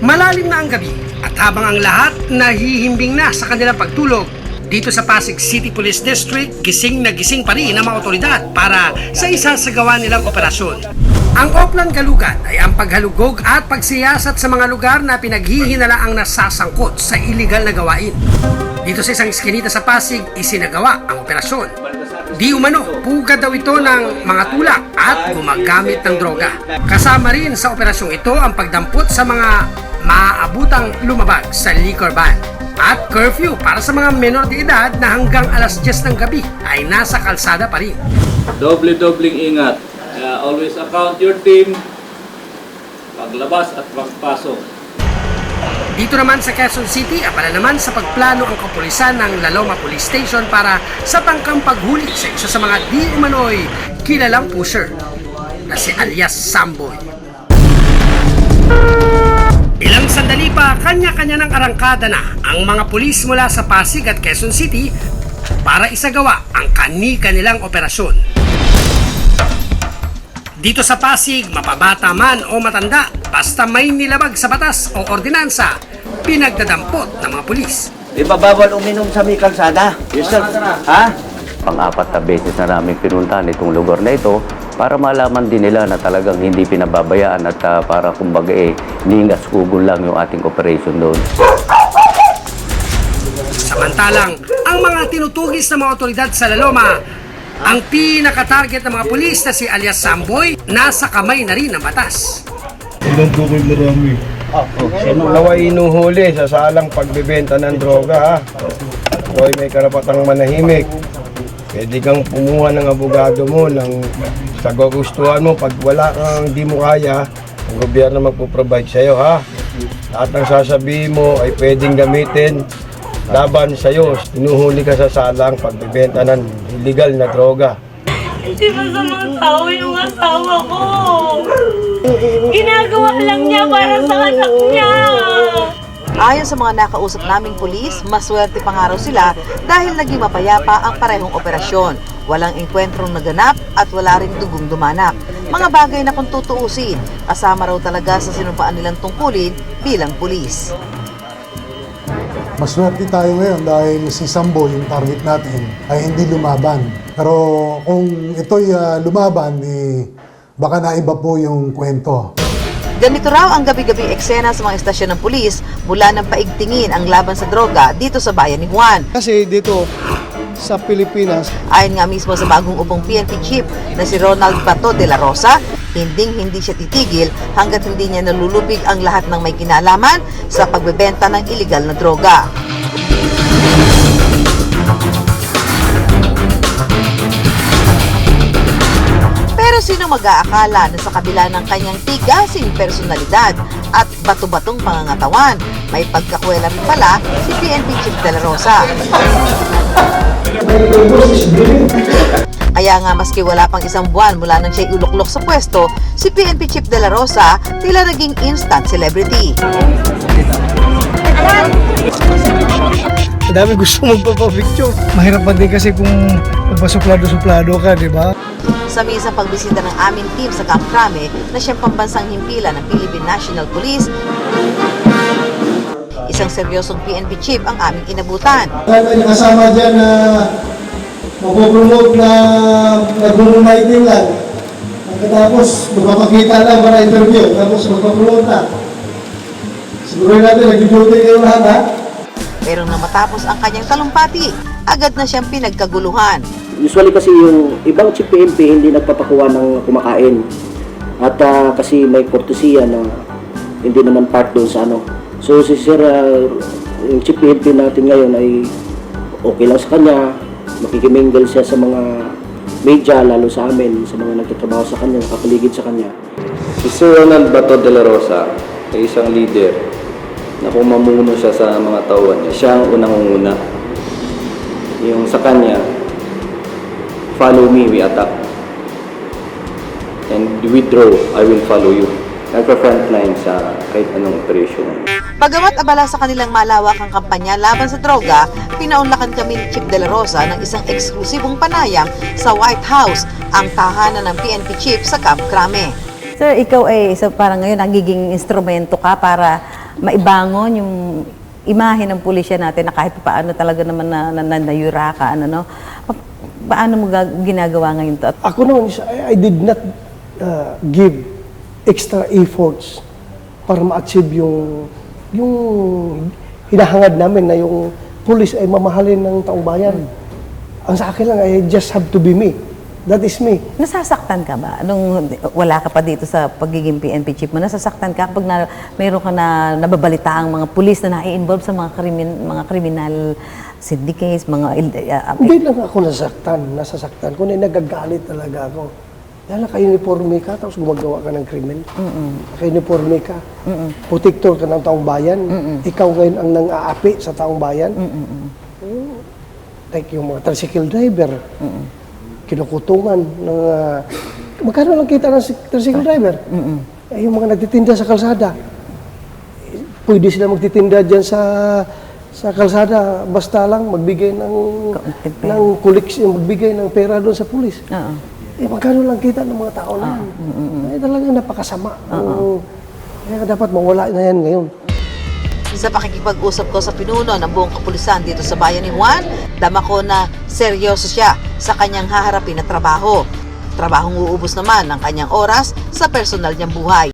Malalim na ang gabi at habang ang lahat nahihimbing na sa kanilang pagtulog, dito sa Pasig City Police District, gising na gising pa rin ang mga otoridad para sa isasagawa nilang operasyon. Ang Oplan Galugan ay ang paghalugog at pagsiyasat sa mga lugar na pinaghihinala ang nasasangkot sa iligal na gawain. Dito sa isang iskinita sa Pasig, isinagawa ang operasyon. Di umano, puga daw ito ng mga tulak at gumagamit ng droga. Kasama rin sa operasyong ito ang pagdampot sa mga maaabutang lumabag sa liquor ban at curfew para sa mga menor de edad na hanggang alas 10 ng gabi ay nasa kalsada pa rin. Doble-dobling ingat. Kaya always account your team paglabas at pagpasok. Dito naman sa Quezon City, abala naman sa pagplano ang kapulisan ng Laloma Police Station para sa tangkang paghuli sa isa sa mga di umano'y kilalang pusher na si alias Samboy. Kanya-kanya ng arangkada na ang mga pulis mula sa Pasig at Quezon City para isagawa ang kani-kanilang operasyon. Dito sa Pasig, mapabata man o matanda, basta may nilabag sa batas o ordinansa, pinagdadampot ng mga pulis. Di ba bawal uminom sa may kalsada? Yes, sir. Ha? Pang-apat na beses na namin pinuntahan itong lugar na ito para malaman din nila na talagang hindi pinababayaan at ah, para kumbaga eh, ningas kugol lang yung ating operation doon. Samantalang, ang mga tinutugis ng mga otoridad sa Laloma, ang pinaka-target ng mga pulis na si alias Samboy, nasa kamay na rin ng batas. Ilan po kayo marami? Sino nawa inuhuli sa salang pagbebenta ng droga ha? Ay may karapatang manahimik. Pwede kang pumuha ng abogado mo ng sa gugustuhan mo. Pag wala kang di mo kaya, ang gobyerno magpo-provide sa'yo ha. Lahat ng sasabihin mo ay pwedeng gamitin laban sa'yo. Inuhuli ka sa salang pagbebenta ng illegal na droga. Hindi masamang tao yung asawa ko. Ginagawa lang niya para sa anak niya. Ayon sa mga nakausap naming pulis, maswerte pa nga raw sila dahil naging mapayapa ang parehong operasyon. Walang engkwentrong naganap at wala rin dugong dumanap. Mga bagay na kung tutuusin, kasama raw talaga sa sinumpaan nilang tungkulin bilang pulis. Maswerte tayo ngayon dahil si Sambo, yung target natin, ay hindi lumaban. Pero kung ito'y ah, lumaban, eh, baka naiba po yung kwento. Ganito raw ang gabi-gabi eksena sa mga estasyon ng pulis mula ng paigtingin ang laban sa droga dito sa bayan ni Juan. Kasi dito sa Pilipinas, Ayon nga mismo sa bagong upong PNP chief na si Ronald Bato de la Rosa, hinding hindi siya titigil hanggat hindi niya nalulubig ang lahat ng may kinalaman sa pagbebenta ng iligal na droga. Pero sino mag-aakala na sa kabila ng kanyang tigasing personalidad at bato-batong pangangatawan, may pagkakwela rin pala si PNP Chief De La Rosa. Kaya nga maski wala pang isang buwan mula nang siya iuluklok sa pwesto, si PNP Chief De La Rosa tila naging instant celebrity. Madami gusto magpapapicture. Mahirap pa din kasi kung magpasuplado-suplado ka, di ba? Sa misang pagbisita ng aming team sa Camp Crame na siyang pambansang himpilan ng Philippine National Police, isang seryosong PNP chief ang aming inabutan. Kasama dyan na magpupromote na nag-moonlighting lang. Pagkatapos, magpapakita lang para interview. Tapos magpapromote na. Siguro natin, nag-duty kayo lahat ha? Pero nang matapos ang kanyang talumpati, agad na siyang pinagkaguluhan. Usually kasi yung ibang chief PNP hindi nagpapakuha ng kumakain. At ah, kasi may kortesiya na hindi naman part doon sa ano. So si Sir, ah, yung chief PNP natin ngayon ay okay lang sa kanya. Makikimingle siya sa mga media, lalo sa amin, sa mga nagtatrabaho sa kanya, nakapaligid sa kanya. Si Sir Ronald Bato de la Rosa ay isang leader na kung mamuno siya sa mga tauhan niya, siya ang unang-una. Yung sa kanya, follow me, we attack. And withdraw, I will follow you. Nagpa-frontline sa kahit anong operation. Bagamat abala sa kanilang malawakang kampanya laban sa droga, pinaunlakan kami ni Chief De La Rosa ng isang eksklusibong panayam sa White House, ang tahanan ng PNP chief sa Camp Crame. Sir, ikaw ay isa parang ngayon nagiging instrumento ka para maibangon yung imahe ng pulisya natin na kahit paano talaga naman na, na, na, nayura ka, ano, no? Pa- paano mo ga- ginagawa ngayon to? Ako naman, I, did not uh, give extra efforts para ma-achieve yung yung hinahangad namin na yung police ay mamahalin ng taong bayan. Ang sa akin lang, I just have to be me. That is me. Nasasaktan ka ba? Nung wala ka pa dito sa pagiging PNP chief mo, nasasaktan ka kapag na, mayroon ka na nababalita ang mga pulis na nai-involve sa mga krimin, mga criminal syndicates, mga uh, Hindi lang ako nasasaktan, nasasaktan. Kundi nagagalit talaga ako. Dahil naka-uniforme ka, tapos gumagawa ka ng krimen. Naka-uniforme ka. Protector ka ng taong bayan. Ikaw ngayon ang nang-aapi sa taong bayan. Mm. Like yung mga tricycle driver. Kinukutungan ng... ah, magkano lang kita ng tricycle driver? Eh, yung mga nagtitinda sa kalsada. Eh, Pwede sila magtitinda dyan sa sa kalsada basta lang magbigay ng ng koleksyon, magbigay ng pera doon sa pulis. Oo. Eh, magkano lang kita ng mga tao na yan? Eh, talagang napakasama. Oo. Kaya dapat mawala na yan ngayon. Sa pakikipag-usap ko sa pinuno ng buong kapulisan dito sa bayan ni Juan, dama ko na seryoso siya sa kanyang haharapin na trabaho. Trabahong uubos naman ng kanyang oras sa personal niyang buhay.